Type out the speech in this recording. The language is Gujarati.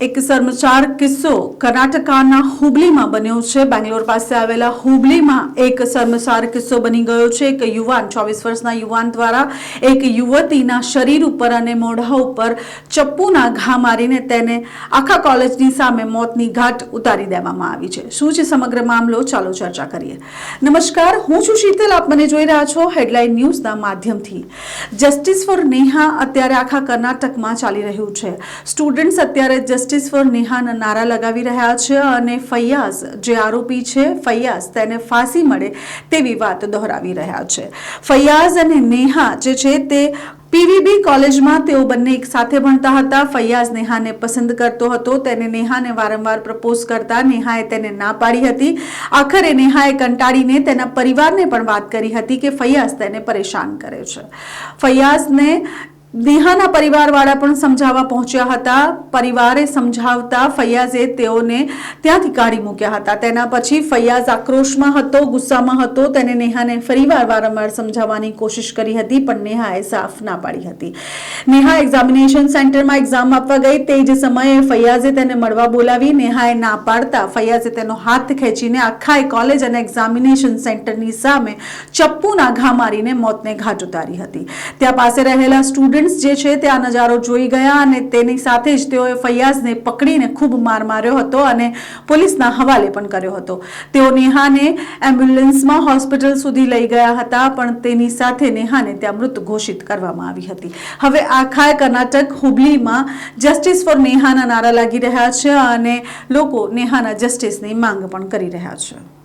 એક શર્મચાર કિસ્સો કર્ણાટકાના હુબલીમાં બન્યો છે. બેંગ્લોર પાસે આવેલા હુબલીમાં એક શર્મચાર કિસ્સો બની ગયો છે. એક યુવાન, ચોવીસ વર્ષના યુવાન દ્વારા એક યુવતીના શરીર ઉપર અને મોઢા ઉપર ચપ્પુના ઘા મારીને તેને આખા કોલેજની સામે મોતની ઘાટ ઉતારી દેવામાં આવી છે. શું છે સમગ્ર મામલો? ચાલો ચર્ચા કરીએ. નમસ્કાર, હું છું શીતલ. આપ મને જોઈ રહ્યા છો હેડલાઇન ન્યૂઝના માધ્યમથી. જસ્ટિસ ફોર નેહા અત્યારે આખા કર્ણાટકમાં ચાલી રહ્યું છે. સ્ટુડન્ટ્સ અત્યારે જસ્ટિસ ફોર નિહાન નારા લગાવી રહ્યા છે અને ફૈયાઝ, જે આરોપી છે, ફૈયાઝ તેને ફાંસી મળે તેવી વાત દોહરાવી રહ્યા છે. ફૈયાઝ અને નેહા જે છે તે પીવીબી કોલેજમાં તેઓ બંને એક સાથે ભણતા હતા. ફૈયાઝ નેહાને પસંદ કરતો હતો. તેને નેહાને વારંવાર પ્રપોઝ કરતા નેહાએ તેને ના પાડી હતી. આખરે નેહાએ કંટાળીને તેના પરિવારને પણ વાત કરી હતી કે ફૈયાઝ તેને પરેશાન કરે છે. ફૈયાઝને નેહાના પરિવારવાળા પણ સમજાવવા પહોંચ્યા હતા. પરિવારે સમજાવતા ફૈયાઝે તેઓને ત્યાંથી કાઢી મૂક્યા હતા. તેના પછી ફૈયાઝ આક્રોશમાં હતો, ગુસ્સામાં હતો. તેને નેહાને ફરીવાર વારંવાર સમજાવવાની કોશિશ કરી હતી, પણ નેહાએ સાફ ના પાડી હતી. નેહા એક્ઝામિનેશન સેન્ટરમાં એક્ઝામ આપવા ગઈ. તે જ સમયે ફૈયાઝે તેને મળવા બોલાવી. નેહાએ ના પાડતા ફૈયાઝે તેનો હાથ ખેંચીને આખા કોલેજ અને એક્ઝામિનેશન સેન્ટરની સામે ચપ્પુના ઘા મારીને મોતને ઘાટ ઉતારી હતી. ત્યાં પાસે રહેલા સ્ટુડન્ટ્સ જે છે તે આ નજારો જોઈ ગયા અને તેની સાથે જ તેઓએ ફૈયાઝને પકડીને ખૂબ માર માર્યો હતો અને પોલીસના હવાલે પણ કર્યો હતો. તેઓ નેહાને એમ્બ્યુલન્સમાં હોસ્પિટલ સુધી લઈ ગયા હતા, પણ તેની સાથે નેહાને ત્યાં મૃત ઘોષિત કરવામાં આવી હતી. હવે આખા કર્ણાટક હુબલીમાં જસ્ટિસ ફોર નેહાના નારા લાગી રહ્યા છે અને લોકો નેહાના જસ્ટિસની માંગ પણ કરી રહ્યા છે.